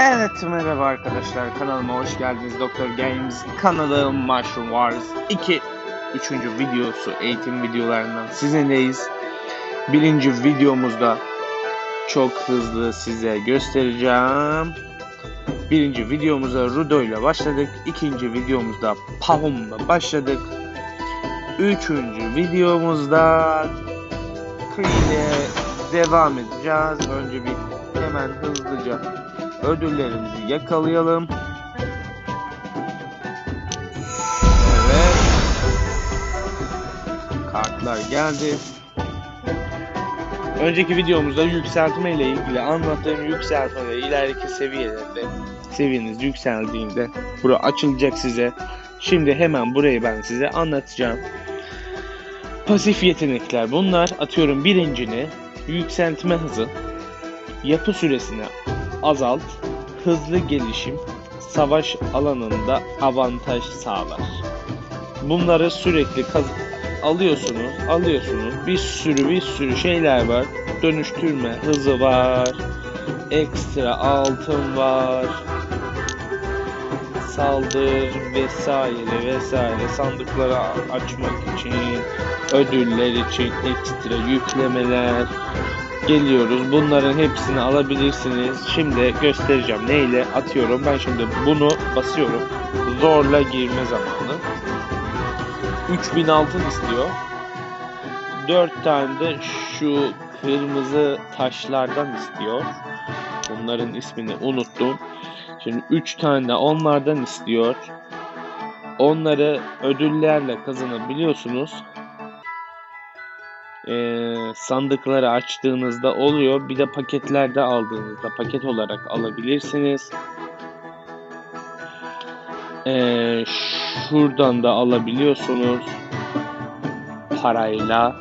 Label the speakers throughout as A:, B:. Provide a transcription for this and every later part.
A: Evet merhaba arkadaşlar kanalıma hoş geldiniz Doktor Games kanalı Mushroom Wars 2 üçüncü videosu eğitim videolarından sizinleyiz. Birinci videomuzda çok hızlı size göstereceğim. Birinci videomuza Rudo ile başladık. İkinci videomuzda Pahum'la başladık. Üçüncü videomuzda Kree ile devam edeceğiz. Önce bir hemen hızlıca ödüllerimizi yakalayalım. Evet. Kartlar geldi. Önceki videomuzda yükseltme ile ilgili anlattığım yükseltme ve ileriki seviyelerde seviyeniz yükseldiğinde bura açılacak size. Şimdi hemen burayı ben size anlatacağım. Pasif yetenekler bunlar. Atıyorum birincini yükseltme hızı, yapı süresini azalt, hızlı gelişim, savaş alanında avantaj sağlar. Bunları sürekli alıyorsunuz, alıyorsunuz. Bir sürü bir sürü şeyler var. Dönüştürme hızı var. Ekstra altın var. Saldır vesaire vesaire sandıkları açmak için ödüller için ekstra yüklemeler geliyoruz. Bunların hepsini alabilirsiniz. Şimdi göstereceğim neyle atıyorum. Ben şimdi bunu basıyorum. Zorla girme zamanı. 3000 altın istiyor. 4 tane de şu kırmızı taşlardan istiyor. Bunların ismini unuttum. Şimdi 3 tane de onlardan istiyor. Onları ödüllerle kazanabiliyorsunuz e, sandıkları açtığınızda oluyor. Bir de paketlerde aldığınızda paket olarak alabilirsiniz. E, şuradan da alabiliyorsunuz parayla.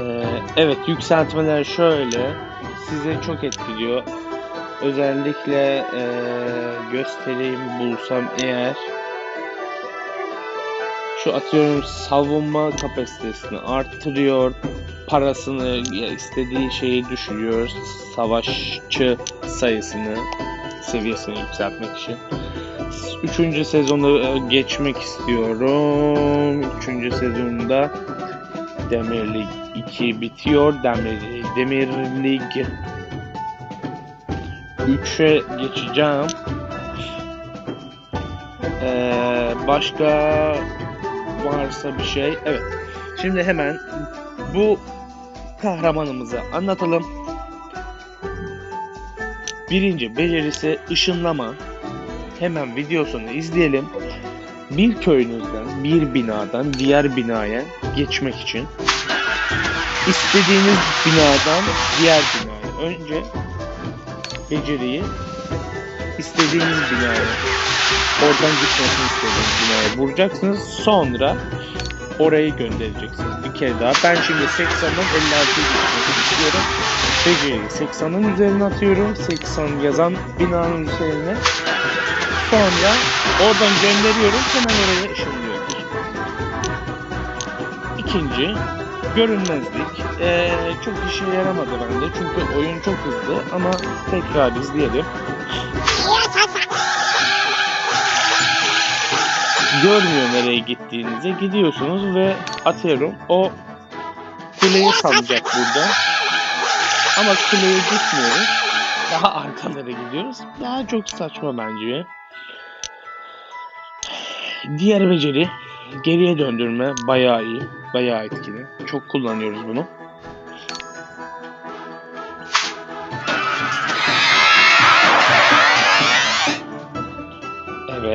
A: E, evet yükseltmeler şöyle size çok etkiliyor. Özellikle e, göstereyim bulsam eğer şu atıyorum savunma kapasitesini arttırıyor. Parasını istediği şeyi düşürüyor. Savaşçı sayısını seviyesini yükseltmek için. Üçüncü sezonu e, geçmek istiyorum. Üçüncü sezonda Demir Lig 2 bitiyor. Demir, Demir Lig 3'e geçeceğim. Ee, başka varsa bir şey. Evet. Şimdi hemen bu kahramanımızı anlatalım. Birinci becerisi ışınlama. Hemen videosunu izleyelim. Bir köyünüzden, bir binadan diğer binaya geçmek için istediğiniz binadan diğer binaya önce beceriyi istediğiniz binaya oradan gitmesini istediğiniz binaya vuracaksınız. Sonra orayı göndereceksiniz bir kere daha. Ben şimdi 80'dan 56'ya gitmek istiyorum. Beceriyi 80'ın üzerine atıyorum. 80 yazan binanın üzerine. Sonra oradan gönderiyorum. Hemen oraya ışınlıyorum. İkinci görünmezlik. Ee, çok işe yaramadı bende. Çünkü oyun çok hızlı ama tekrar izleyelim. Görmüyor nereye gittiğinizi. Gidiyorsunuz ve atıyorum o kuleyi salacak burada. Ama kuleye gitmiyoruz. Daha arkalara gidiyoruz. Daha çok saçma bence. Diğer beceri geriye döndürme bayağı iyi. Bayağı etkili. Çok kullanıyoruz bunu.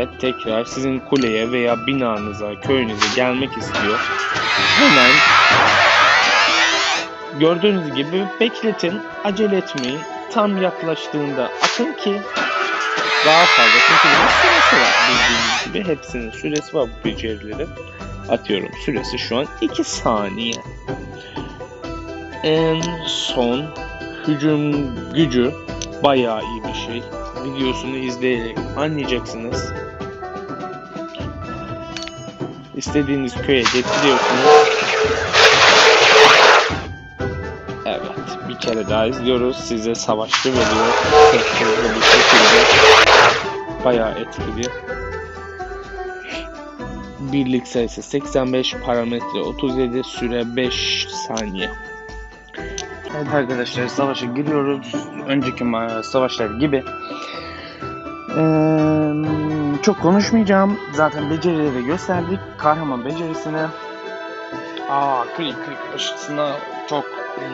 A: Evet tekrar sizin kuleye veya binanıza, köyünüze gelmek istiyor. Hemen gördüğünüz gibi bekletin, acele etmeyin. Tam yaklaştığında atın ki daha fazla. Çünkü bunun süresi var bildiğiniz gibi. Hepsinin süresi var bu becerilerin. Atıyorum süresi şu an 2 saniye. En son hücum gücü bayağı iyi bir şey videosunu izleyerek anlayacaksınız. İstediğiniz köye getiriyorsunuz. Evet. bir kere daha izliyoruz. Size savaşçı veriyor. Çok bir şekilde. Bayağı etkili. Birlik sayısı 85, parametre 37, süre 5 saniye. Evet arkadaşlar savaşa giriyoruz. Önceki savaşlar gibi. Ee, çok konuşmayacağım. Zaten becerileri gösterdik. Kahraman becerisini. Aa, klik klik aşısına çok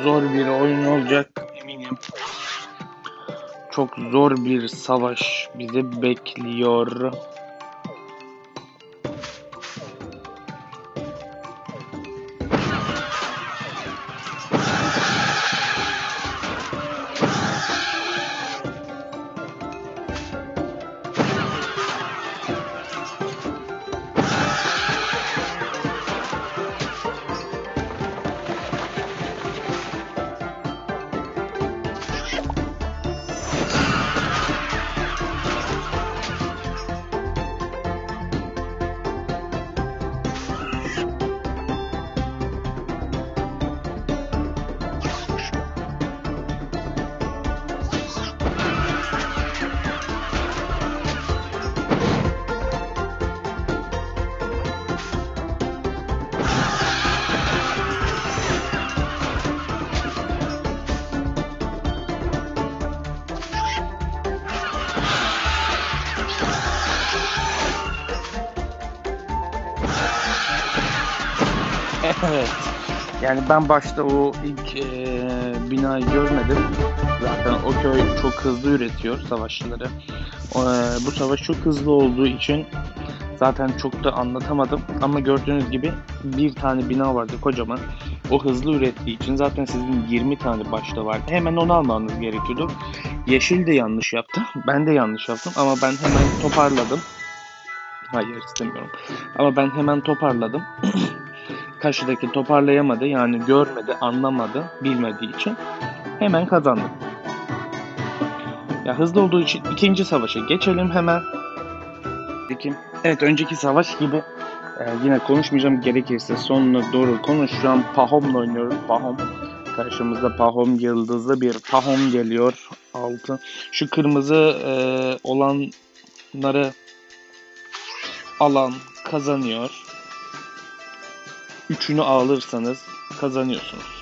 A: zor bir oyun olacak eminim. Çok zor bir savaş bizi bekliyor. Yani ben başta o ilk eee, binayı görmedim. Zaten o köy çok hızlı üretiyor savaşçıları. Eee, bu savaş çok hızlı olduğu için zaten çok da anlatamadım. Ama gördüğünüz gibi bir tane bina vardı kocaman. O hızlı ürettiği için zaten sizin 20 tane başta vardı. Hemen onu almanız gerekiyordu. Yeşil de yanlış yaptı. Ben de yanlış yaptım ama ben hemen toparladım. Hayır istemiyorum. Ama ben hemen toparladım. Karşıdaki toparlayamadı yani görmedi, anlamadı, bilmediği için hemen kazandı. Ya hızlı olduğu için ikinci savaşa geçelim hemen. Peki. Evet önceki savaş gibi e, yine konuşmayacağım gerekirse sonuna doğru konuşacağım. Pahom'la oynuyoruz. Pahom. Karşımızda Pahom yıldızlı bir Pahom geliyor. Altı. Şu kırmızı e, olanları alan kazanıyor. Üçünü alırsanız kazanıyorsunuz.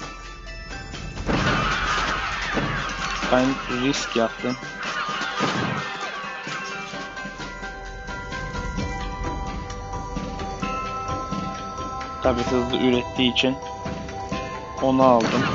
A: Ben risk yaptım. Tabi hızlı ürettiği için onu aldım.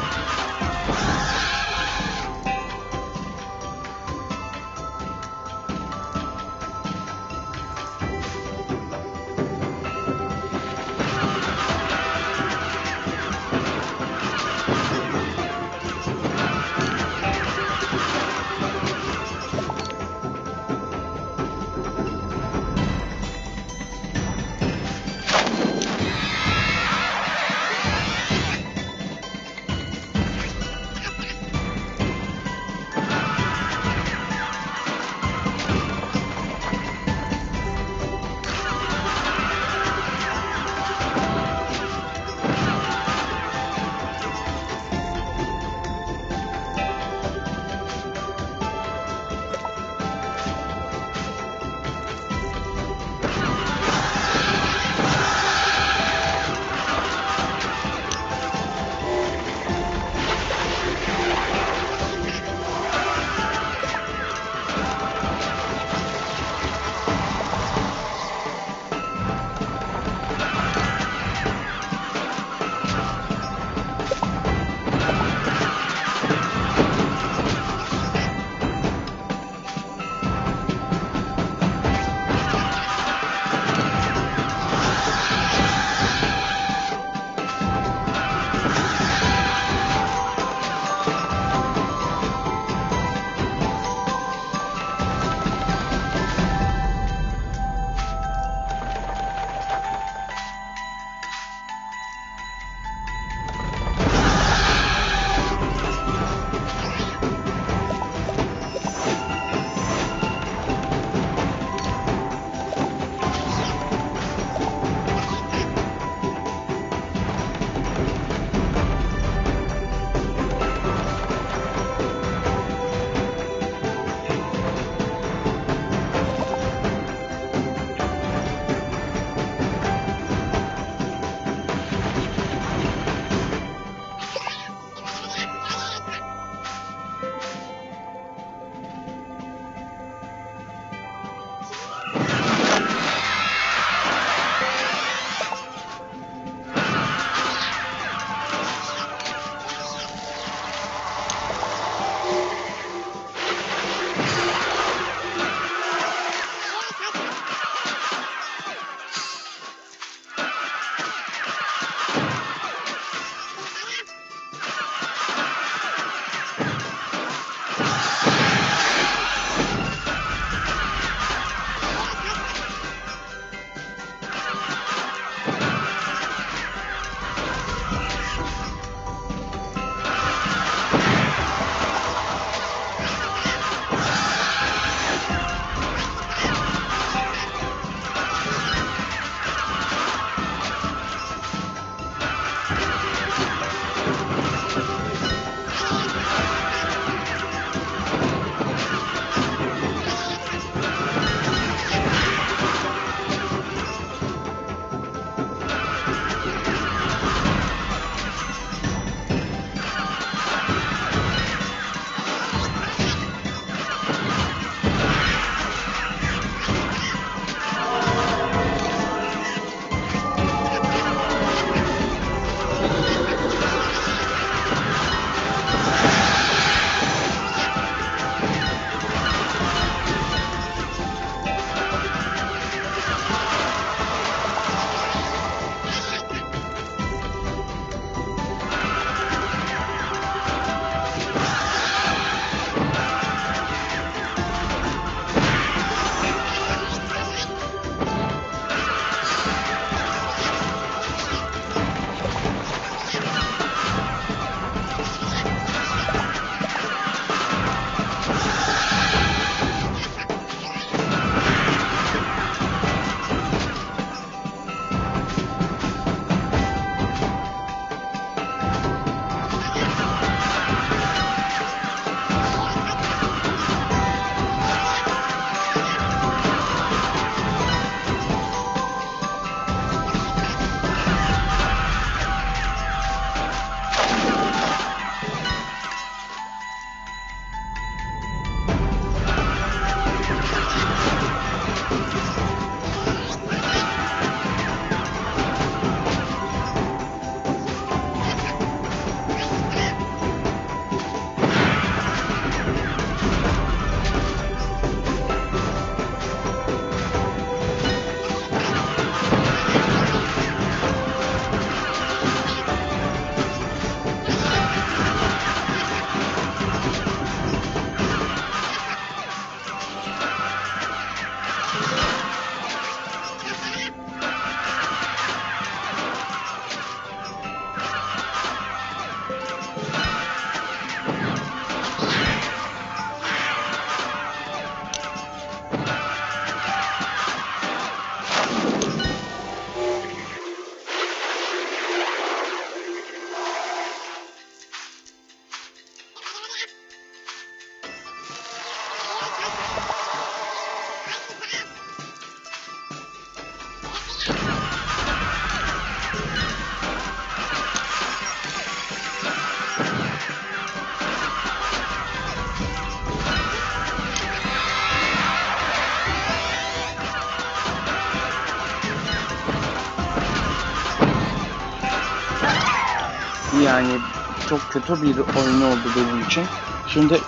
A: Çok kötü bir oyun oldu benim için. Şimdi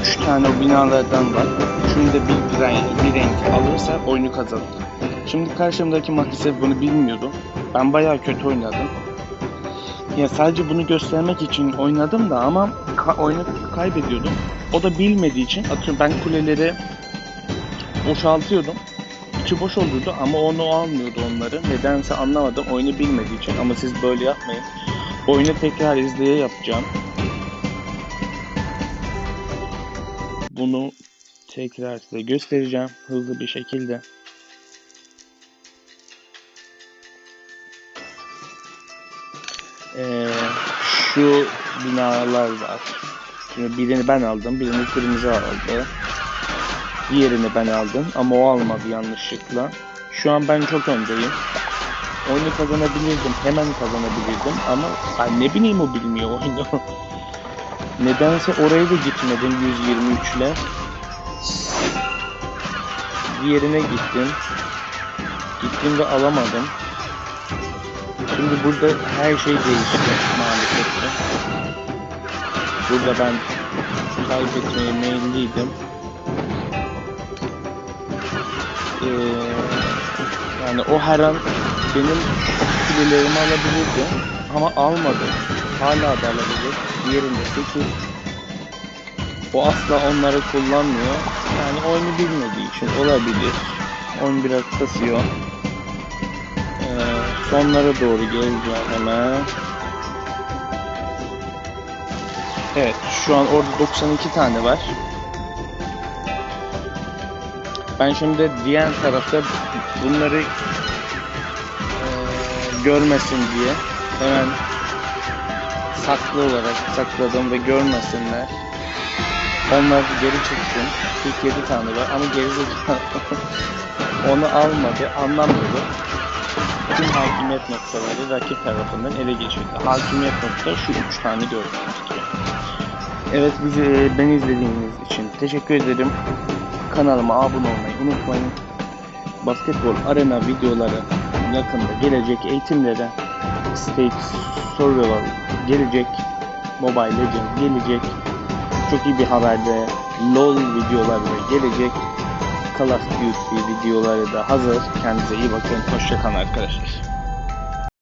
A: 3 tane binalardan var. Üçünü de bir renk, bir renk alırsa oyunu kazanır. Şimdi karşımdaki maalesef bunu bilmiyordu. Ben bayağı kötü oynadım. Ya sadece bunu göstermek için oynadım da ama ka- oyunu kaybediyordum. O da bilmediği için atıyorum ben kuleleri boşaltıyordum. İçi boş olurdu ama onu almıyordu onları. Nedense anlamadım oyunu bilmediği için ama siz böyle yapmayın. Oyunu tekrar izleye yapacağım. Bunu tekrar size göstereceğim hızlı bir şekilde. Ee, şu binalar var. Şimdi birini ben aldım, birini kırmızı aldı. Diğerini ben aldım ama o almadı yanlışlıkla. Şu an ben çok öndeyim. Oyunu kazanabilirdim, hemen kazanabilirdim ama ben ne bileyim o bilmiyor oyunu. Nedense oraya da gitmedim 123 ile. Diğerine gittim. Gittim ve alamadım. Şimdi burada her şey değişti maalesef. Burada ben kaybetmeye meyilliydim. Ee, yani o her an benim kulelerimi alabilirdi ama almadı. Hala da alabilir. Diğerinde 8. O asla onları kullanmıyor. Yani oyunu bilmediği için olabilir. Oyun biraz kasıyor. Ee, sonlara doğru geleceğim hemen. Evet şu an orada 92 tane var. Ben şimdi diğer tarafta bunları görmesin diye hemen saklı olarak sakladım ve görmesinler. Onları geri çektim. 47 tane var ama geri onu almadı, anlamıyordu. Tüm hakimiyet noktaları rakip tarafından ele geçirdi. Hakimiyet nokta şu üç tane gördüğünüz. Evet bizi beni izlediğiniz için teşekkür ederim. Kanalıma abone olmayı unutmayın. Basketbol arena videoları yakında gelecek eğitimlere Stakes Survival gelecek. Mobile Legends gelecek. Çok iyi bir haberde LOL videoları da gelecek. Call of Duty videoları da hazır. Kendinize iyi bakın. Hoşçakalın arkadaşlar.